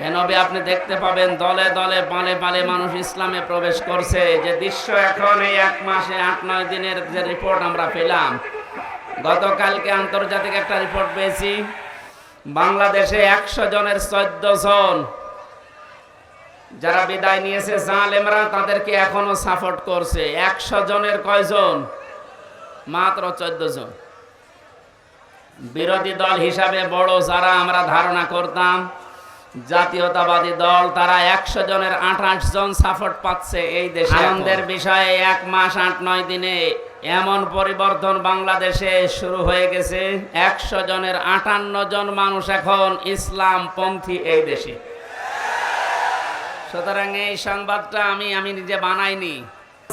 হেনবে আপনি দেখতে পাবেন দলে দলে পালে পালে মানুষ ইসলামে প্রবেশ করছে। যে দৃশ্য এখন এই এক মাসে, আট, নয় দিনের যে রিপোর্ট আমরা পেলাম। গতকালকে আন্তর্জাতিক একটা রিপোর্ট পেয়েছি। বাংলাদেশে একশো জনের চোদ্দ জন যারা বিদায় নিয়েছে, জালেমরা তাদেরকে এখনও সাপোর্ট করছে। একশো জনের কয়জন? মাত্র চোদ্দ জন। বিরোধী দল হিসাবে বড় যারা আমরা ধারণা করতাম। জাতীয়তাবাদী দল তারা একশো জনের আঠাশ জন সাপোর্ট পাচ্ছে এই দেশে। আনন্দের বিষয়ে এক মাস আট নয় দিনে এমন পরিবর্তন বাংলাদেশে শুরু হয়ে গেছে। একশো জনের আটান্ন জন মানুষ এখন ইসলাম পন্থী এই দেশে। সুতরাং এই সংবাদটা আমি আমি নিজে বানাইনি।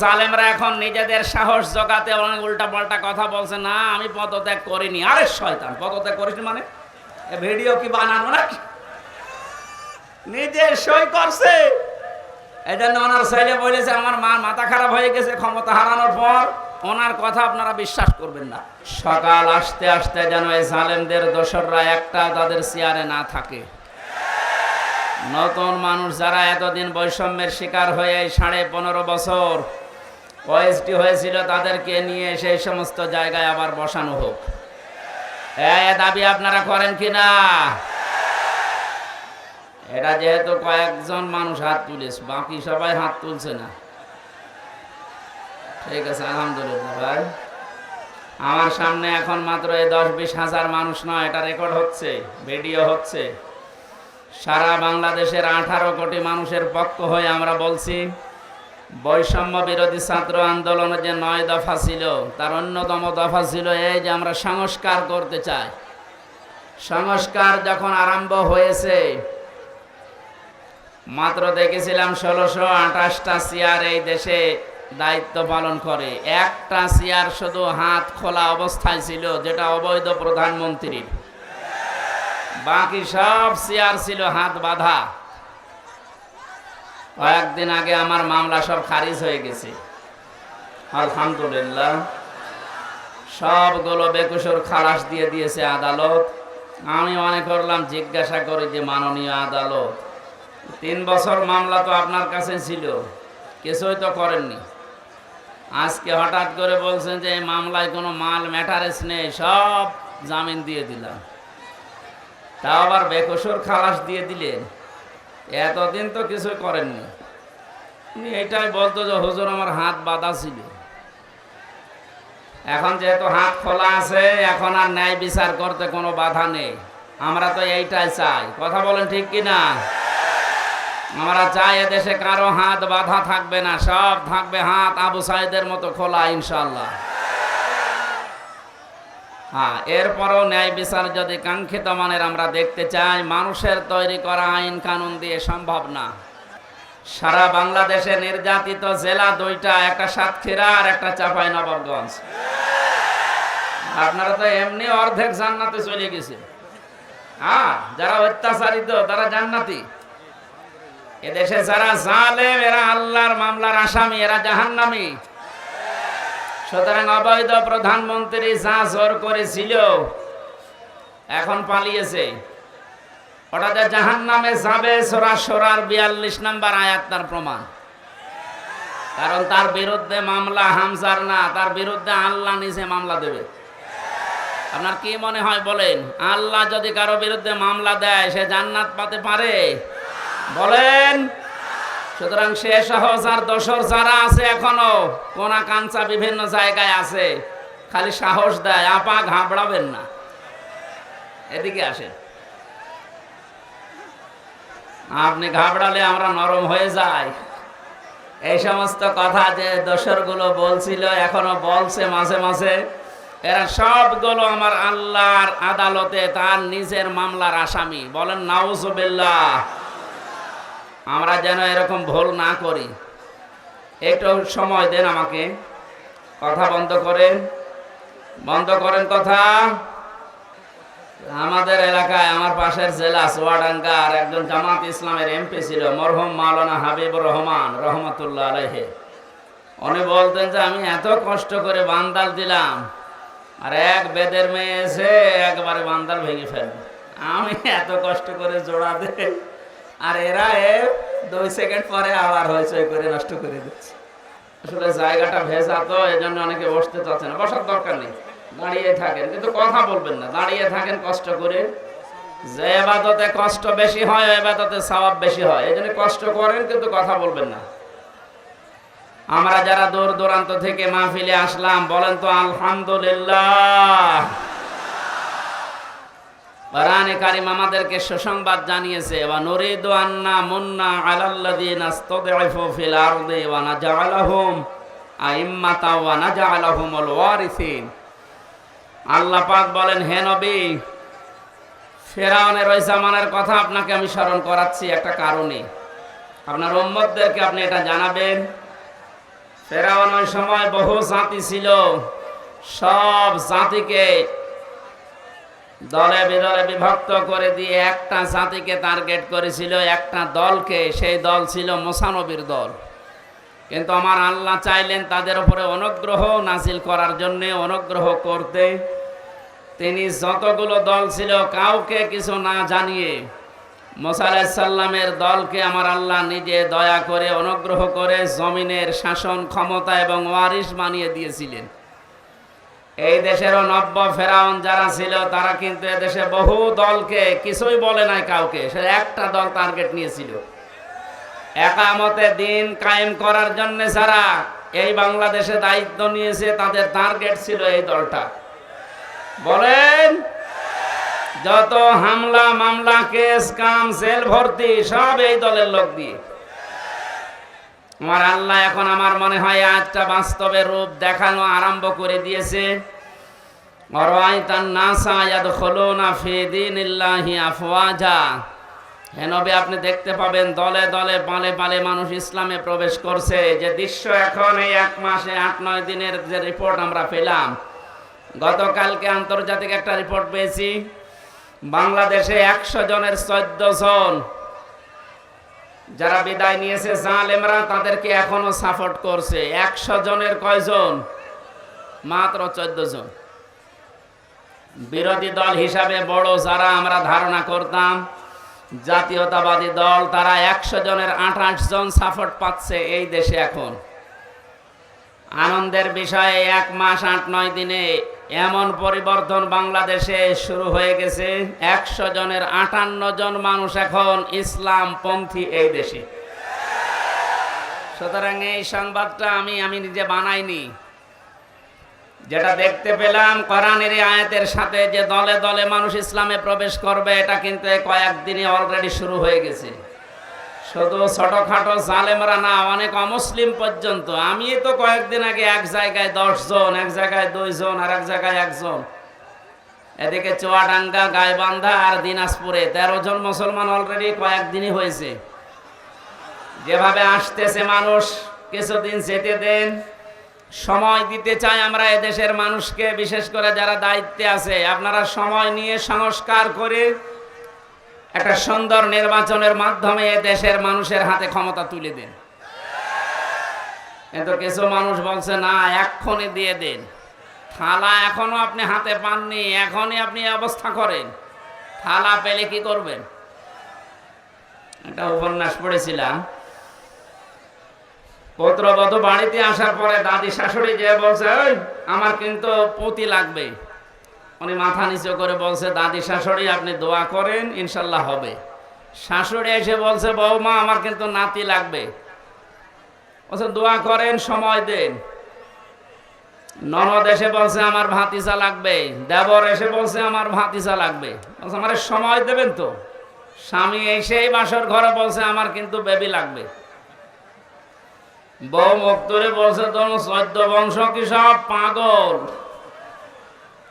জালেমরা এখন নিজেদের সাহস জগাতে অনেক উল্টা পাল্টা কথা বলছে না আমি পদত্যাগ করিনি। আরে শয়তান পদত্যাগ করিস মানে? ভিডিও কি বানানো নাকি? নিজে সই করছে। এই ওনার ছেলে বলেছে, আমার মা মাথা খারাপ হয়ে গেছে, ক্ষমতা হারানোর পর ওনার কথা আপনারা বিশ্বাস করবেন না। সকাল আসতে আসতে যেন এই জালেমদের দোসররা একটা তাদের চেয়ারে না থাকে। নতুন মানুষ যারা এতদিন বৈষম্যের শিকার হয়ে এই সাড়ে পনেরো বছর ওএসটি হয়েছিল, তাদেরকে নিয়ে সেই সমস্ত জায়গায় আবার বসানো হোক। এ দাবি আপনারা করেন কি না এটা যেহেতু কয়েকজন মানুষ হাত তুলেছে, বাকি সবাই হাত তুলছে না। ঠিক আছে, আলহামদুলিল্লাহ ভাই। আমার সামনে এখন মাত্র এই দশ বিশ হাজার মানুষ নয়, এটা রেকর্ড হচ্ছে, ভিডিও হচ্ছে। সারা বাংলাদেশের আঠারো কোটি মানুষের পক্ষ হয়ে আমরা বলছি, বৈষম্য বিরোধী ছাত্র আন্দোলনে যে নয় দফা ছিল, তার অন্যতম দফা ছিল এই যে আমরা সংস্কার করতে চাই। সংস্কার যখন আরম্ভ হয়েছে মাত্র দেখেছিলাম ষোলোশো আঠাশটা চেয়ার এই দেশে দায়িত্ব পালন করে। একটা চেয়ার শুধু হাত খোলা অবস্থায় ছিল, যেটা অবৈধ প্রধানমন্ত্রীর। বাকি সব চেয়ার ছিল হাত বাঁধা। কয়েকদিন আগে আমার মামলা সব খারিজ হয়ে গেছে। আলহামদুলিল্লাহ। সবগুলো বেকুসুর খালাস দিয়ে দিয়েছে আদালত। আমি মনে করলাম, জিজ্ঞাসা করি যে মাননীয় আদালত তিন বছর মামলা তো আপনার কাছে ছিল। কিছুই তো করেননি। আজকে হঠাৎ করে বলছেন যে এই মামলায় কোনো মাল ম্যাটারেস নেই, সব জামিন দিয়ে দিলাম। তা আবার বেকসুর খালাস দিয়ে দিলেন। এতদিন তো কিছুই করেননি। এটাই বলতো যে হুজুর আমার হাত বাঁধা ছিল। এখন যেহেতু হাত খোলা আছে, এখন আর ন্যায় বিচার করতে কোনো বাধা নেই। আমরা তো এইটাই চাই। কথা বলেন ঠিক কি না আমরা চাই এদেশে, কারও হাত বাধা থাকবে না, সব থাকবে হাত আবু সাইদের মতো খোলা ইনশাল্লাহ হ্যাঁ এরপরও ন্যায় বিচার যদি কাঙ্ক্ষিত মানের আমরা দেখতে চাই, মানুষের তৈরি করা আইন কানুন দিয়ে সম্ভব না। সারা বাংলাদেশে নির্যাতিত জেলা দুইটা, একটা সাতক্ষীরা আর একটা চাপাই নবাবগঞ্জ আপনারা তো এমনি অর্ধেক জান্নাতে চলে গেছে। হ্যাঁ যারা অত্যাচারিত, তারা জান্নাতি। এদেশে যারা জালেম, এরা আল্লাহর মামলার আসামি, এরা জাহান্নামী। সুতরাং অবৈধ প্রধানমন্ত্রী যা জোর করেছিল, এখন পালিয়েছে। ওটা যে জাহান নামে যাবে সোরা সোরার বিয়াল্লিশ নাম্বার আয়াত তার প্রমাণ। কারণ তার বিরুদ্ধে মামলা হামজার না, তার বিরুদ্ধে আল্লাহ নিজে মামলা দেবে। আপনার কি মনে হয় বলেন, আল্লাহ যদি কারও বিরুদ্ধে মামলা দেয়, সে জান্নাত পাতে পারে? বলেন। সুতরাং সে সহ যার দোসর যারা আছে এখনও, কোনা কাঞ্চা বিভিন্ন জায়গায় আছে, খালি সাহস দেয়, আপা ঘাবড়াবেন না। এদিকে আসেন। আপনি ঘাবড়ালে আমরা নরম হয়ে যাই। এই সমস্ত কথা যে দোসরগুলো বলছিল, এখনও বলছে মাঝে মাঝে। এরা সবগুলো আমার আল্লাহর আদালতে তার নিজের মামলার আসামি। বলেন, নাউজুবিল্লাহ। আমরা যেন এরকম ভুল না করি। একটু সময় দেন আমাকে। কথা বন্ধ করেন। বন্ধ করেন কথা। আমাদের এলাকায় আমার পাশের জেলা সোয়াডাঙ্গা আর একজন জামাত ইসলামের এমপি ছিল, মরহম মাওলানা হাবিবুর রহমান, রহমতুল্লাহ আলহে উনি বলতেন যে, আমি এত কষ্ট করে বান্দাল দিলাম, আর এক বেদের মেয়ে এসে একবারে বান্দাল ভেঙে ফেল আমি এত কষ্ট করে জোড়া দে আর এরা এ দুই সেকেন্ড পরে আবার হয়েছে করে নষ্ট করে দিচ্ছে। আসলে জায়গাটা ভেজা তো এই জন্য অনেকে বসতে চাচ্ছে না। বসার দরকার নেই। দাঁড়িয়ে থাকেন, কিন্তু কথা বলবেন না। দাঁড়িয়ে থাকেন, কষ্ট করে। যে এবাদতে কষ্ট বেশি হয় এবাদতে সওয়াব বেশি হয়। এই জন্য কষ্ট করেন, কিন্তু কথা বলবেন না। আমরা যারা দূর দূরান্ত থেকে মাহফিলে আসলাম, বলেন তো, আলহামদুলিল্লাহ। কোরআনে কারিম আমাদেরকে সুসংবাদ জানিয়েছে, ওয়া নুরিদু আন্না মুন্না আলাল্লাযিনা ইসতাদঈফু ফিল আরদি ওয়া নাজআলাহুম আইম্মাতা ওয়া নাজআলাহুমুল ওয়ারিসিন। আল্লাহ পাক বলেন, হে নবী, ফেরাউনের ওই জামানের কথা আপনাকে আমি স্মরণ করাচ্ছি একটা কারণে। আপনার উম্মতদেরকে আপনি এটা জানাবেন। ফেরাউন ওই সময় বহু জাতি ছিল, সব জাতিকে দলে বিদলে বিভক্ত করে দিয়ে একটা জাতিকে টার্গেট করেছিল, একটা দলকে। সেই দল ছিল মোসানবীর দল। কিন্তু আমার আল্লাহ চাইলেন তাদের উপরে অনুগ্রহ নাজিল করার জন্যে, অনুগ্রহ করতে। তিনি যতগুলো দল ছিল, কাউকে কিছু না জানিয়ে মোসা আলাহিসাল্লামের দলকে আমার আল্লাহ নিজে দয়া করে, অনুগ্রহ করে জমিনের শাসন ক্ষমতা এবং ওয়ারিশ বানিয়ে দিয়েছিলেন। এই দেশের নব্য ফেরাউন যারা ছিল, তারা কিন্তু এদেশে বহু দলকে কিছুই বলে নাই কাউকে। সে একটা দল টার্গেট নিয়েছিল। একামতে দিন কায়েম করার জন্য যারা এই বাংলাদেশে দায়িত্ব নিয়েছে, তাদের টার্গেট ছিল এই দলটা। বলেন, যত হামলা, মামলা, কেস, কাম, জেল, ভর্তি, সব এই দলের লোক দিয়ে। আমার আল্লাহ এখন আমার মনে হয় আজটা বাস্তবে রূপ দেখানো আরম্ভ করে দিয়েছে। আপনি দেখতে পাবেন দলে দলে পালে পালে মানুষ ইসলামে প্রবেশ করছে। যে দৃশ্য এখন এই এক মাসে, আট, নয় দিনের যে রিপোর্ট আমরা পেলাম। গতকালকে আন্তর্জাতিক একটা রিপোর্ট পেয়েছি। বাংলাদেশে একশো জনের চোদ্দ জন যারা বিদায় নিয়েছে, জালেমরা তাদেরকে এখনও সাপোর্ট করছে। একশো জনের কয়জন? মাত্র চোদ্দ জন। বিরোধী দল হিসাবে বড় যারা আমরা ধারণা করতাম, জাতীয়তাবাদী দল, তারা একশো জনের আঠাশ জন সাপোর্ট পাচ্ছে এই দেশে এখন। আনন্দের বিষয়ে এক মাস আট নয় দিনে এমন পরিবর্তন বাংলাদেশে শুরু হয়ে গেছে। একশো জনের আটান্ন জন মানুষ এখন ইসলাম পন্থী এই দেশে। সুতরাং এই সংবাদটা আমি আমি নিজে বানাইনি। যেটা দেখতে পেলাম কোরআনের আয়াতের সাথে যে দলে দলে মানুষ ইসলামে প্রবেশ করবে, এটা কিন্তু এই কয়েকদিনে অলরেডি শুরু হয়ে গেছে। শুধু ছোটখাটো জালেমরা না, অনেক অমুসলিম পর্যন্ত। আমি তো কয়েকদিন আগে এক জায়গায় দশ জন এক জায়গায় দুইজন, আর এক জায়গায় একজন। এদিকে চুয়াডাঙ্গা, গাইবান্ধা আর দিনাজপুরে তেরো জন মুসলমান অলরেডি কয়েকদিনই হয়েছে। যেভাবে আসতেছে মানুষ, কিছুদিন যেতে দেন সময় দিতে চাই আমরা এদেশের মানুষকে, বিশেষ করে যারা দায়িত্বে আছে। আপনারা সময় নিয়ে সংস্কার করে একটা সুন্দর নির্বাচনের মাধ্যমে দেশের মানুষের হাতে ক্ষমতা তুলে দিন। কিন্তু কিছু মানুষ বলছে, না এক্ষণে দিয়ে দেন। থালা এখনও আপনি হাতে পাননি, এখনই আপনি অবস্থা করেন। থালা পেলে কি করবেন? একটা উপন্যাস পড়েছিলাম। পুত্রবধূ বাড়িতে আসার পরে দাদি শাশুড়ি যে বলছে "ওই, আমার কিন্তু পতি লাগবে। উনি মাথা নিচু করে বলছে দাদি শাশুড়ি আপনি দোয়া করেন ইনশাল্লাহ হবে। শাশুড়ি এসে বলছে বৌমা আমার কিন্তু নাতি লাগবে। বলছে দোয়া করেন সময় দেন। ননদ এসে বলছে আমার ভাতিজা লাগবে। দেবর এসে বলছে আমার ভাতিজা লাগবে। বলছে আমার সময় দেবেন তো? স্বামী এসেই বাসর ঘরে বলছে আমার কিন্তু বেবি লাগবে। বউ মুক্তরে বলছে তোর চোদ্দ বংশ কি সব পাগল?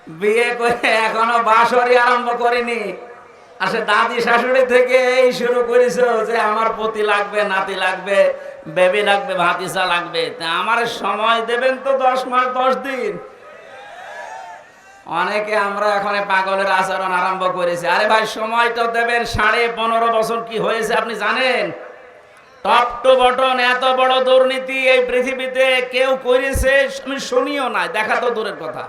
বিয়ে করে এখনও বাসরই আরম্ভ করিনি। আসে দাদি শাশুড়ি থেকে এই শুরু করেছ যে, আমার পতি লাগবে, নাতি লাগবে, বেবি লাগবে ভাতিসা লাগবে। তা আমার সময় দেবেন তো দশ মাস, দশ দিন? অনেকে আমরা এখন পাগলের আচরণ আরম্ভ করেছি। আরে ভাই সময় তো দেবেন, সাড়ে পনেরো বছর কি হয়েছে আপনি জানেন? টপ টু বটন এত বড় দুর্নীতি এই পৃথিবীতে কেউ করেছে, আমি শুনিও না, দেখা তো দূরের কথা।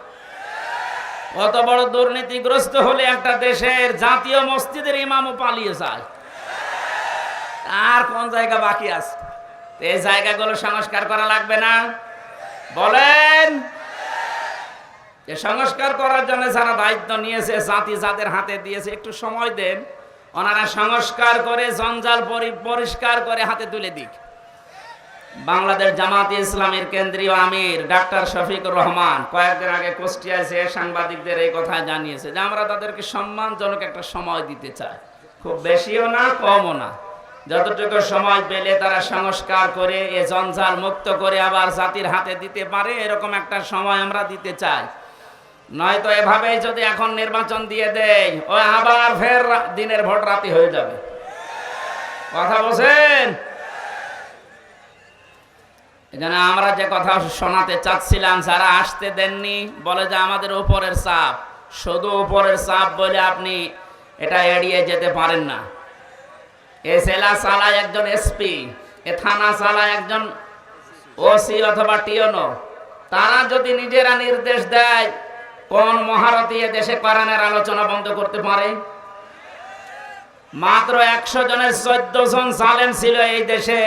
অত বড় দুর্নীতিগ্রস্ত হলে একটা দেশের জাতীয় মসজিদের ইমামও পালিয়ে যায়। আর কোন জায়গা বাকি আছে? এই জায়গাগুলো সংস্কার করা লাগবে না। বলেন সংস্কার করার জন্য যারা দায়িত্ব নিয়েছে, জাতি যাদের হাতে দিয়েছে, একটু সময় দেন। ওনারা সংস্কার করে, জঞ্জাল পরিষ্কার করে হাতে তুলে দিক। বাংলাদেশ জামাতে ইসলামের কেন্দ্রীয় আমির ডাক্তার শফিকুর রহমান কয়েকদিন আগে কুষ্টিয়ায় এসে সাংবাদিকদের এই কথা জানিয়েছে যে আমরা তাদেরকে সম্মানজনক একটা সময় দিতে চাই। খুব বেশিও না, কমও না। যতটুকু সময় পেলে তারা সংস্কার করে, এ জঞ্জাল মুক্ত করে আবার জাতির হাতে দিতে পারে, এরকম একটা সময় আমরা দিতে চাই। নয়তো এভাবেই যদি এখন নির্বাচন দিয়ে দেয় ও আবার ফের দিনের ভোট রাতি হয়ে যাবে। কথা বলছেন? এখানে আমরা যে কথা শোনাতে চাচ্ছিলাম, যারা আসতে দেননি, বলে যে আমাদের উপরের চাপ। শুধু উপরের চাপ বলে আপনি এটা এড়িয়ে যেতে পারেন না। এ জেলা চালায় একজন এসপি, এ থানা চালায় একজন ওসি অথবা টিওনো, তারা যদি নিজেরা নির্দেশ দেয় কোন মহারথী দেশে কোরআনের আলোচনা বন্ধ করতে পারে? মাত্র একশো জনের চোদ্দ জন জালেম ছিল এই দেশে।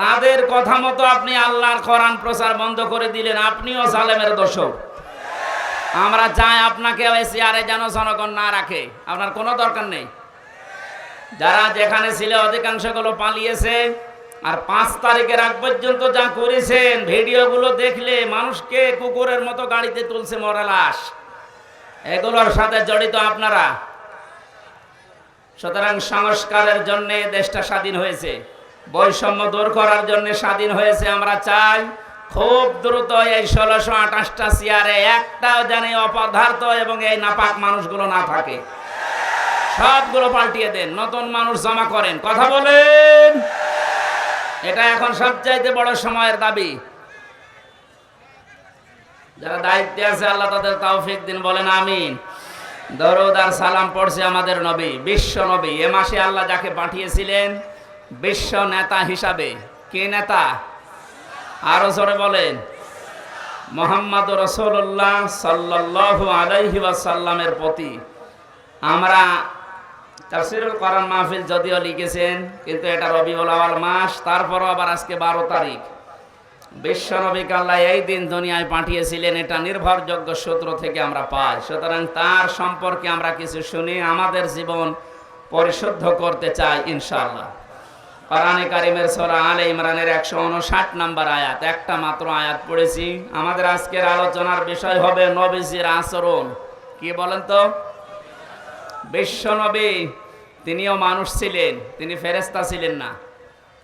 তাদের কথা মতো আপনি আল্লাহর কোরআন প্রচার বন্ধ করে দিলেন, আপনিও সালেমের দোষক আমরা চাই আপনাকে চেয়ারে যেন জনগণ না রাখে। আপনার কোনো দরকার নেই। যারা যেখানে ছিল অধিকাংশগুলো পালিয়েছে। আর পাঁচ তারিখের আগ পর্যন্ত যা করেছেন, ভিডিওগুলো দেখলে মানুষকে কুকুরের মতো গাড়িতে তুলছে মরা লাশ। এগুলোর সাথে জড়িত আপনারা। সুতরাং সংস্কারের জন্য দেশটা স্বাধীন হয়েছে। বৈষম্য দূর করার জন্য স্বাধীন হয়েছে, আমরা চাই খুব দ্রুত এই ষোলোশো আঠাশটা চেয়ারে একটাও যেন অপদার্থ এবং এই নাপাক মানুষগুলো না থাকে। সবগুলো পাল্টিয়ে দেন, নতুন মানুষ জমা করেন। কথা বলেন। এটা এখন সবচাইতে বড় সময়ের দাবি। যারা দায়িত্বে আছে, আল্লাহ তাদের তৌফিক দিন, বলেন আমিন। দরুদ আর সালাম পড়ছে আমাদের নবী, বিশ্ব নবী। এ মাসে আল্লাহ যাকে পাঠিয়েছিলেন, বিশ্ব নেতা হিসাবে। কে নেতা? আরও জোরে বলেন। মোহাম্মদ রসুল্লাহ সাল্লাল্লাহু আলাইহি ওয়াসাল্লামের প্রতি। আমরা তাফসিরুল কোরআন মাহফিল যদিও লিখেছেন, কিন্তু এটা রবিউল আওয়াল মাস, তারপরও আবার আজকে বারো তারিখ। বিশ্বনবীকে আল্লাহ এই দিন দুনিয়ায় পাঠিয়েছিলেন, এটা নির্ভরযোগ্য সূত্র থেকে আমরা পাই। সুতরাং তার সম্পর্কে আমরা কিছু শুনি আমাদের জীবন পরিশুদ্ধ করতে চাই, ইনশাআল্লাহ। কোরআনে কারিমের সোরা আলে ইমরানের একশো উনষাট নাম্বার আয়াত, একটা মাত্র আয়াত পড়েছি। আমাদের আজকের আলোচনার বিষয় হবে নবীজির আচরণ। কি বলেন তো? বিশ্বনবী তিনিও মানুষ ছিলেন তিনি ফেরেস্তা ছিলেন না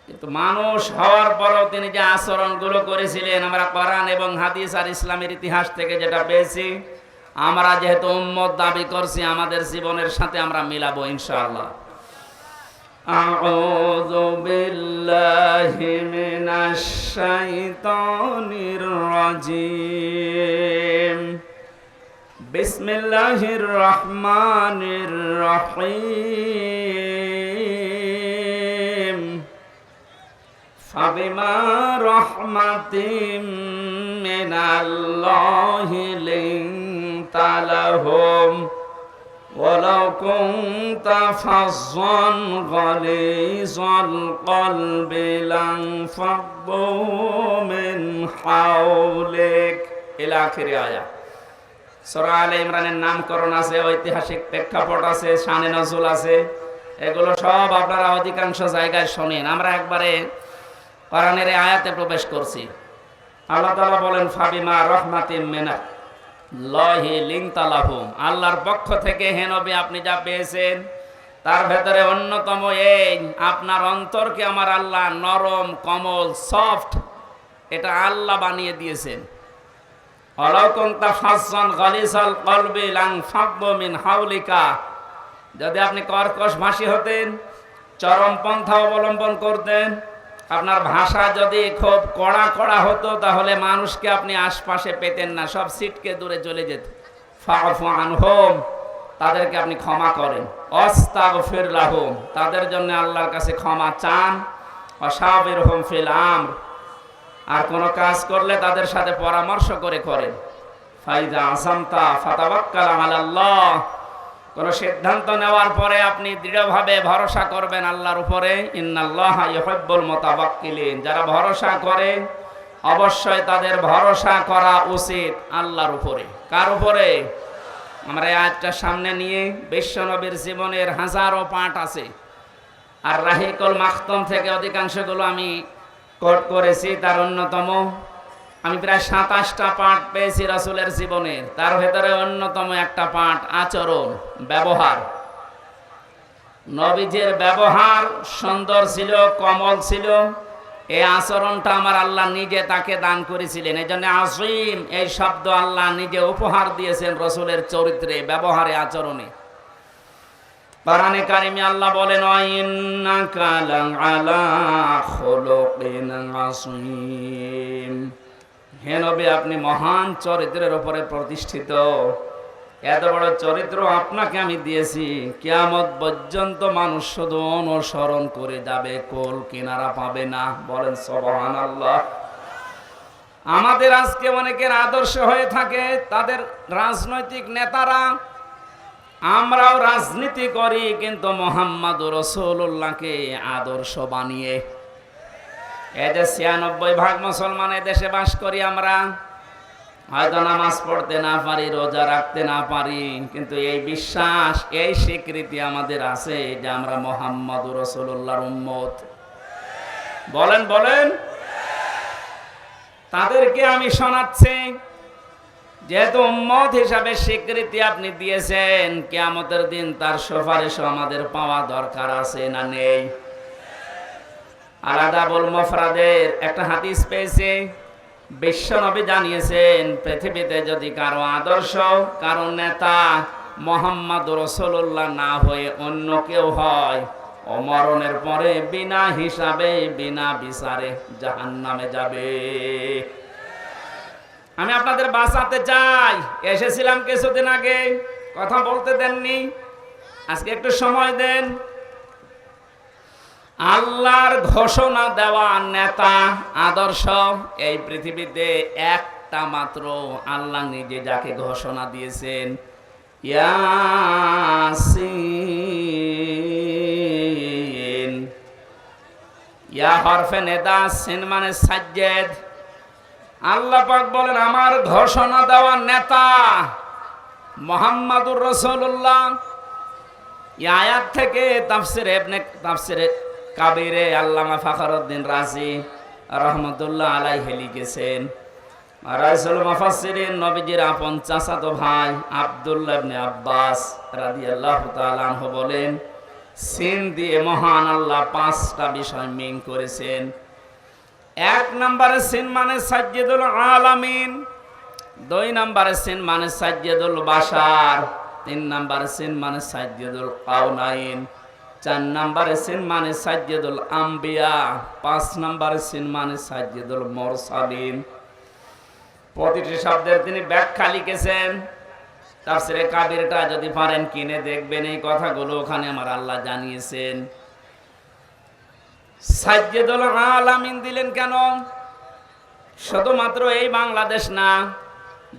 কিন্তু মানুষ হওয়ার পরও তিনি যে আচরণগুলো করেছিলেন আমরা কোরআন এবং হাদিস আর ইসলামের ইতিহাস থেকে যেটা পেয়েছি আমরা যেহেতু উম্মত দাবি করছি আমাদের জীবনের সাথে আমরা মিলাবো ইনশাআল্লাহ أعوذ بالله من الشيطان الرجيم بسم الله الرحمن الرحيم فبما رحمة من الله لنت لهم ولو كنت فظا غليظ القلب لانفضوا من حولك إلى آخر آية সরা আলে ইমরানের নামকরণ আছে, ঐতিহাসিক প্রেক্ষাপট আছে, শানে নজুল আছে। এগুলো সব আপনারা অধিকাংশ জায়গায় শোনেন। আমরা একবারে কোরআনের আয়াতে প্রবেশ করছি। আল্লাহ তাআলা বলেন, ফাবিমা রহমাতিম মেনা লহি লিংতালাহুম আল্লাহর পক্ষ থেকে হে নবী, আপনি যা পেয়েছেন, তার ভেতরে অন্যতম এই, আপনার অন্তরকে আমার আল্লাহ নরম, কমল, সফট, এটা আল্লাহ বানিয়ে দিয়েছেন। যদি আপনি কর্কশ ভাষী হতেন, চরম পন্থা অবলম্বন করতেন, আপনার ভাষা যদি খুব কড়া কড়া হতো, তাহলে মানুষকে আপনি আশপাশে পেতেন না, সব সিটকে দূরে চলে যেত। আনহুম, তাদেরকে আপনি ক্ষমা করেন। অস্তাগফির লাহুম, তাদের জন্য আল্লাহর কাছে ক্ষমা চান। অসাবির হোম ফিল আমর আর কোনো কাজ করলে তাদের সাথে পরামর্শ করে করেন। ফাইদা আসামতা ফাতাবাক্কাল আলাল্লাহ। কোন সিদ্ধান্ত নেওয়ার পরে আপনি দৃঢ়ভাবে ভরসা করবেন আল্লাহর উপরে, ইন্নাল্লাহ ইউহিব্বুল মুতাওয়াক্কিলিন। যারা ভরসা করে, অবশ্যই তাদের ভরসা করা উচিত আল্লাহর উপরে। কার উপরে? আমরা এই আয়াতটা সামনে নিয়ে বিশ্বনবীর জীবনের হাজারো পাঠ আছে। আর রাহিকুল মাখতম থেকে অধিকাংশগুলো আমি কোট করেছি তার অন্যতম। আমি প্রায় সাতাশটা পাঠ পেয়েছি রাসুলের জীবনের তার ভেতরে অন্যতম একটা পাঠ আচরণ, ব্যবহার। নবীজের ব্যবহার সুন্দর ছিল, কমল ছিল। এই আচরণটা আমার আল্লাহ নিজে তাকে দান করেছিলেন। এই জন্য আসিম এই শব্দ আল্লাহ নিজে উপহার দিয়েছেন রসুলের চরিত্রে, ব্যবহারে, আচরণে। কোরআনে কারিমে আল্লাহ বলেন খুলুকিন হে নবী, আপনি মহান চরিত্রের উপরে প্রতিষ্ঠিত। এত বড় চরিত্র আপনাকে আমি দিয়েছি। কিয়ামত পর্যন্ত মানুষ শুধু অনুসরণ করে যাবে, কোল কিনারা পাবে না। বলেন সবহান আল্লাহ আমাদের আজকে অনেকের আদর্শ হয়ে থাকে, তাদের রাজনৈতিক নেতারা আমরাও রাজনীতি করি, কিন্তু মোহাম্মদ রসুল্লাহকে আদর্শ বানিয়ে। এতে ছিয়ানব্বই ভাগ মুসলমান দেশে বাস করি আমরা, হয়তো নামাজ পড়তে না পারি, রোজা রাখতে না পারি, কিন্তু এই বিশ্বাস, এই স্বীকৃতি আমাদের আছে যে আমরা মোহাম্মদ রসুল্লাহর উম্মত। বলেন বলেন। তাদেরকে আমি শোনাচ্ছি যেহেতু উম্মত হিসাবে স্বীকৃতি আপনি দিয়েছেন, কেয়ামতের দিন তার সুপারিশও আমাদের পাওয়া দরকার আছে না নেই? আলাদা বল মফরাদের একটা হাদিস পেয়েছে বিশ্বনবী জানিয়েছেন, পৃথিবীতে যদি কারও আদর্শ, কারও নেতা মোহাম্মদ রসুল্লাহ না হয়ে অন্য কেউ হয় অমরণের পরে বিনা হিসাবে, বিনা বিচারে জাহান নামে যাবে। আমি আপনাদের বাঁচাতে চাই। এসেছিলাম কিছুদিন আগে। কথা বলতে দেননি। আজকে একটু সময় দেন। আল্লাহর ঘোষণা দেওয়া নেতা, আদর্শ, এই পৃথিবীতে একটা মাত্র আল্লাহ নিজে যাকে ঘোষণা দিয়েছেন। ইয়া হরফে নেদা, সিন মানে সাজ্জেদ। আল্লাহ পাক বলেন, আমার ঘোষণা দেওয়া নেতা মোহাম্মদুর রসুল্লাহ আয়াত থেকে তাফসির এবনে তাফসির কাবিরে আল্লামা ফাখরুদ্দিন রাজি রহমতুল্লাহ আলাইহি লিখেছেন, রাইসুল মুফাসসিরিন নবীজির আপন চাচাতো ভাই আব্দুল্লাহ ইবনে আব্বাস রাদিয়াল্লাহু তাআলা আনহু বলেন, সিন দিয়ে মহান আল্লাহ পাঁচটা বিষয় মিন করেছেন। এক নম্বরে সিন মানে সাজ্জেদুল আলামিন, দুই নম্বরে সিন মানে সাজ্জেদুল বাশার, তিন নম্বরে সিন মানে সাজ্জেদুল কাউনাইন চার নম্বরে সিন মানে সাজ্জেদুল আম্বিয়া, পাঁচ নম্বরে সিন মানে সাজ্জেদুল মোরসালিন। প্রতিটি শব্দের তিনি ব্যাখ্যা লিখেছেন। তাফসিরে কাবিরটা যদি পারেন কিনে দেখবেন এই কথাগুলো ওখানে আমার আল্লাহ জানিয়েছেন। সাজ্জেদুল আলামিন দিলেন কেন? শুধুমাত্র এই বাংলাদেশ না,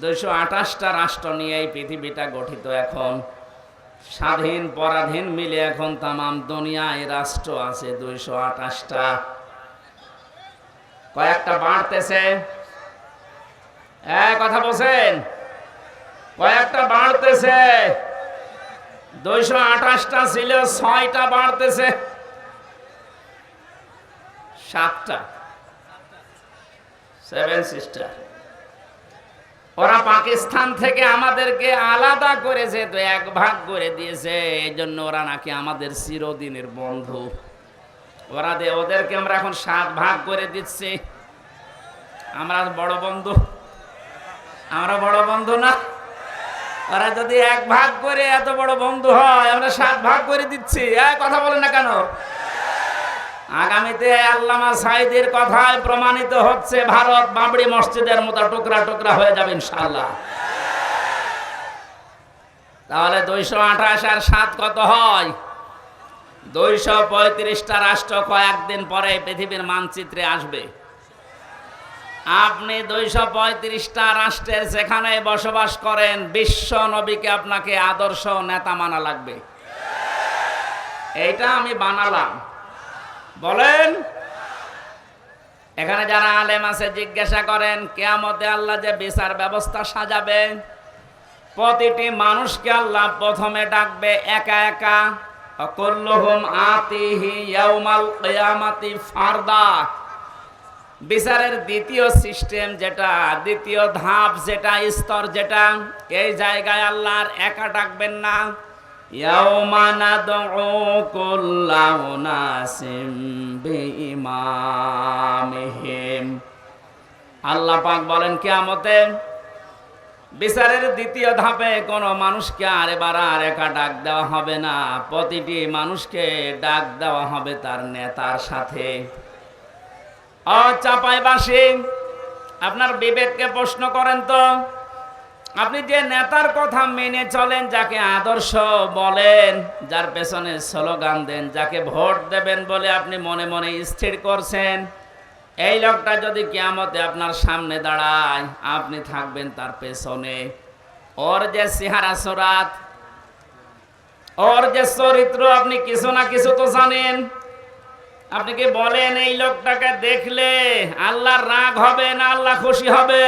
দুইশো আঠাশটা রাষ্ট্র নিয়ে এই পৃথিবীটা গঠিত এখন। স্বাধীন, পরাধীন মিলে এখন তামাম দুনিয়ায় রাষ্ট্র আছে দুইশো আঠাশটা। কয়েকটা বাড়তেছে। হ্যাঁ কথা বলছেন? কয়েকটা বাড়তেছে। দুইশো আঠাশটা ছিল, ছয়টা বাড়তেছে। সাতটা। সেভেন সিস্টার ওরা পাকিস্তান থেকে আমাদেরকে আলাদা করেছে তো এক ভাগ করে দিয়েছে এই জন্য ওরা নাকি আমাদের চিরদিনের বন্ধু। ওরা দে, ওদেরকে আমরা এখন সাত ভাগ করে দিচ্ছি। আমরা বড় বন্ধু। আমরা বড় বন্ধু না। ওরা যদি এক ভাগ করে এত বড় বন্ধু হয়, আমরা সাত ভাগ করে দিচ্ছি। কথা বলে না কেন? আগামীতে আল্লামা সাইদের কথায় প্রমাণিত হচ্ছে ভারত বাবরি মসজিদের মতো টুকরা টুকরা হয়ে যাবে ইনশাল্লাহ তাহলে দুইশো আঠাশ আর সাত কত হয়? দুইশো পঁয়ত্রিশটা রাষ্ট্র কয়েকদিন পরে পৃথিবীর মানচিত্রে আসবে। আপনি দুইশো পঁয়ত্রিশটা রাষ্ট্রের যেখানে বসবাস করেন, বিশ্ব নবীকে আপনাকে আদর্শ নেতা মানা লাগবে। এইটা আমি বানালাম। বলেন। এখানে যারা আলেম আছে, জিজ্ঞাসা করেন, কেয়ামতে আল্লাহ যে বিচার ব্যবস্থা সাজাবে? প্রতিটি মানুষকে আল্লাহ প্রথমে ডাকবে, একা একা, অকুল্লুহুম আতিহি ইয়াউমাল ফারদা। বিচারের দ্বিতীয় সিস্টেম যেটা, দ্বিতীয় ধাপ যেটা, স্তর যেটা, এই জায়গায় আল্লাহর একা ডাকবেন না। আল্লাহ পাক বলেন, কিয়ামতে বিচারের দ্বিতীয় ধাপে কোনো মানুষকে আর এবার আর একা ডাক দেওয়া হবে না। প্রতিটি মানুষকে ডাক দেওয়া হবে তার নেতার সাথে। ও চাপাইবাসী, আপনার বিবেককে প্রশ্ন করেন তো আপনি যে নেতার কথা মেনে চলেন, যাকে আদর্শ বলেন, যার পেছনে স্লোগান দেন, যাকে ভোট দেবেন বলে আপনি মনে মনে স্থির করছেন, এই লোকটা যদি কিয়ামতে আপনার সামনে দাঁড়ায়, আপনি থাকবেন তার পেছনে। ওর যে চেহারা সোরাত, ওর যে চরিত্র, আপনি কিছু না কিছু তো জানেন। আপনি কি বলেন, এই লোকটাকে দেখলে আল্লাহর রাগ হবে না আল্লাহ খুশি হবে?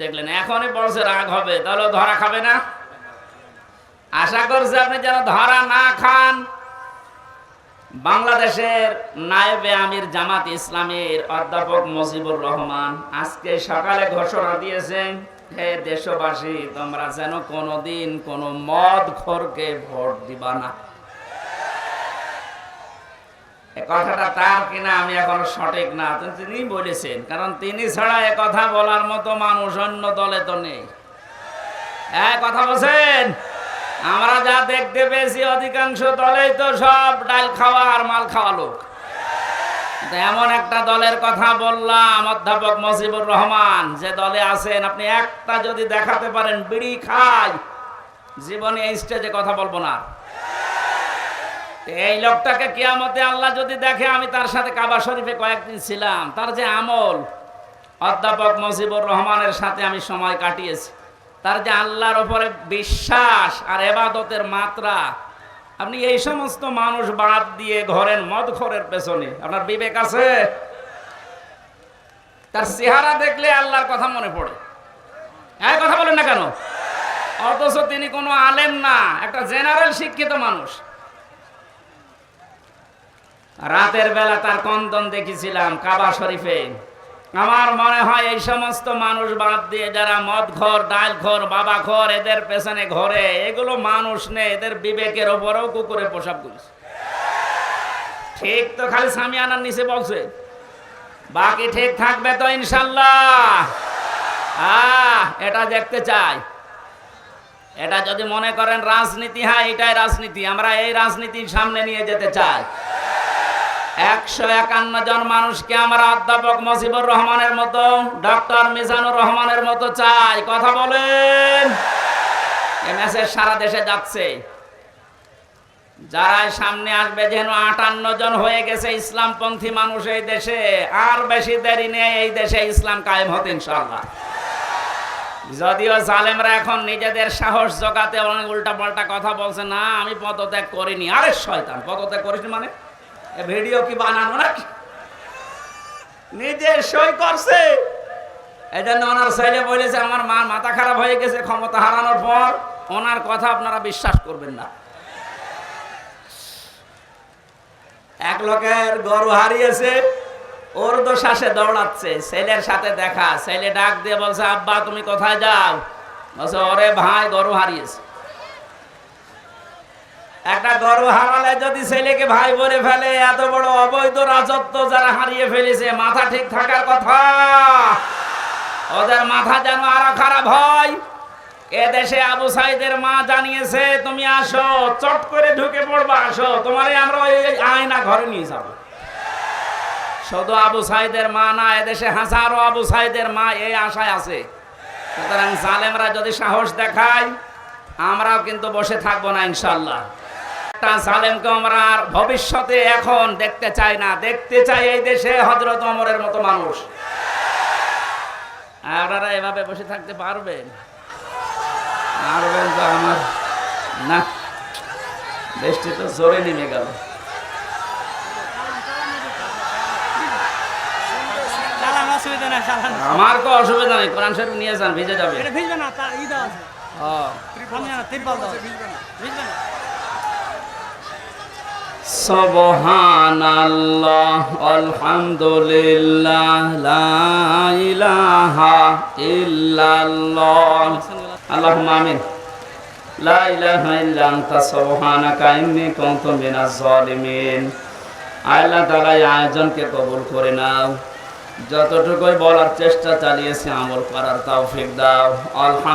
দেখলেন, এখনই বলছে রাগ হবে, তাহলে ধরা খাবে না। আশা করছে আপনি যেন ধরা না খান। বাংলাদেশের নায়েবে আমির জামাত ইসলামের অধ্যাপক মুজিবুর রহমান আজকে সকালে ঘোষণা দিয়েছেন, হে দেশবাসী, তোমরা যেন কোনোদিন কোনো মদ খোরকে ভোট দিবা না। কথাটা তার কিনা আমি এখন সঠিক না। তিনি বলেছেন, কারণ তিনি ছাড়া এ কথা বলার মতো মানুষ অন্য দলে তো নেই। হ্যাঁ কথা বলছেন? আমরা যা দেখতে পেয়েছি, অধিকাংশ দলেই তো সব ডাল খাওয়া আর মাল খাওয়া লোক। এমন একটা দলের কথা বললাম, অধ্যাপক মজিবুর রহমান, যে দলে আছেন, আপনি একটা যদি দেখাতে পারেন, বিড়ি খাই, জীবনে এই স্টেজে কথা বলব না। এই লোকটাকে কিয়ামতে আল্লাহ যদি দেখে, আমি তার সাথে কাবা শরীফে কয়েকদিন ছিলাম। তার যে আমল, অধ্যাপক মজিবুর রহমানের সাথে আমি সময় কাটিয়েছি। তার যে আল্লাহর ওপরে বিশ্বাস আর এবাদতের মাত্রা, আপনি এই সমস্ত মানুষ বাদ দিয়ে ঘরেন মদ ঘরের পেছনে, আপনার বিবেক আছে? তার চেহারা দেখলে আল্লাহর কথা মনে পড়ে। হ্যাঁ কথা বলেন না কেন? অথচ তিনি কোনো আলেম না, একটা জেনারেল শিক্ষিত মানুষ। রাতের বেলা তার কন্দন দেখেছিলাম কাবা শরীফে। আমার মনে হয় এই সমস্ত মানুষ বাদ দিয়ে যারা মদ ঘর ডাল ঘর বাবা ঘর এদের পেছনে ঘরে, এগুলো মানুষ নেই, এদের বিবেকের ওপরেও কুকুরে পোশাক করেছে ঠিক তো খালি স্বামী আনার নিচে বলছে। বাকি ঠিক থাকবে তো ইনশাল্লাহ। এটা দেখতে চাই। এটা যদি মনে করেন রাজনীতি হ্যাঁ এটাই রাজনীতি। আমরা এই রাজনীতির সামনে নিয়ে যেতে চাই। একশো একান্ন জন মানুষকে আমরা অধ্যাপক মজিবুর রহমানের মতো, ডক্টর মিজানুর রহমানের মতো চাই। কথা বলেন। সারা দেশে যাচ্ছে। যারা সামনে আসবে যেন আটান্ন জন হয়ে গেছে ইসলামপন্থী মানুষ এই দেশে, আর বেশি দেরি নেই এই দেশে ইসলাম কায়েম হতে ইনশাল্লাহ যদিও জালেমরা এখন নিজেদের সাহস জোগাতে অনেক উল্টা পাল্টা কথা বলছে, না, আমি পদত্যাগ করিনি। আরে শয়তান, পদত্যাগ করিস মানে? ভিডিও কি বানানো নাকি? নিজে সই করছে। ওনার ছেলে বলেছে, আমার মা মাথা খারাপ হয়ে গেছে, ক্ষমতা হারানোর পর ওনার কথা আপনারা বিশ্বাস করবেন না। এক লোকের গরু হারিয়েছে, ওর তো শ্বাসে দৌড়াচ্ছে, ছেলের সাথে দেখা, ছেলে ডাক দিয়ে বলছে, আব্বা, তুমি কোথায় যাও? বলছে, ওরে ভাই, গরু হারিয়েছে। একটা গরু হারালে যদি ছেলেকে ভাই বলে ফেলে, এত বড় অবৈধ রাজত্ব যারা হারিয়ে ফেলেছে, মাথা ঠিক থাকার কথা। ওদের মাথা যেন আরও খারাপ হয়। এ দেশে আবু সাইদের মা জানিয়েছে, তুমি আসো, চট করে ঢুকে পড়বা, আসো। তোমারে আমরা ওই আয়না ঘরে নিয়ে যাব। শুধু আবু সাইদের মা না এদেশে হাজারো আবু সাইদের মা এই আশায় আছে। সুতরাং জালেমরা যদি সাহস দেখায়, আমরাও কিন্তু বসে থাকব না ইনশাল্লাহ একটা জালেমকে আমরা আর ভবিষ্যতে এখন দেখতে চাই না। দেখতে চাই এই দেশে হজরত অমরের মতো মানুষ। আপনারা এভাবে বসে থাকতে পারবেন? পারবেন তো আমার? না। তো জোরে নেমে গেল। অসুবিধা আমার তো অসুবিধা নেই কোরআন শরীফ নিয়ে যান ভিজে যাবে। এটা ভিজবে না তা ই দেওয়া আছে। হ্যাঁ আমি জানা তিরপাল ভিজবে না। সুবহানাল্লাহ, আলহামদুলিল্লাহ, লা আমিন। লা আয়োজনকে কবুল করে নাও। যতটুকুই বলার চেষ্টা চালিয়েছি আমল করার তৌফিক দাও। আলহাম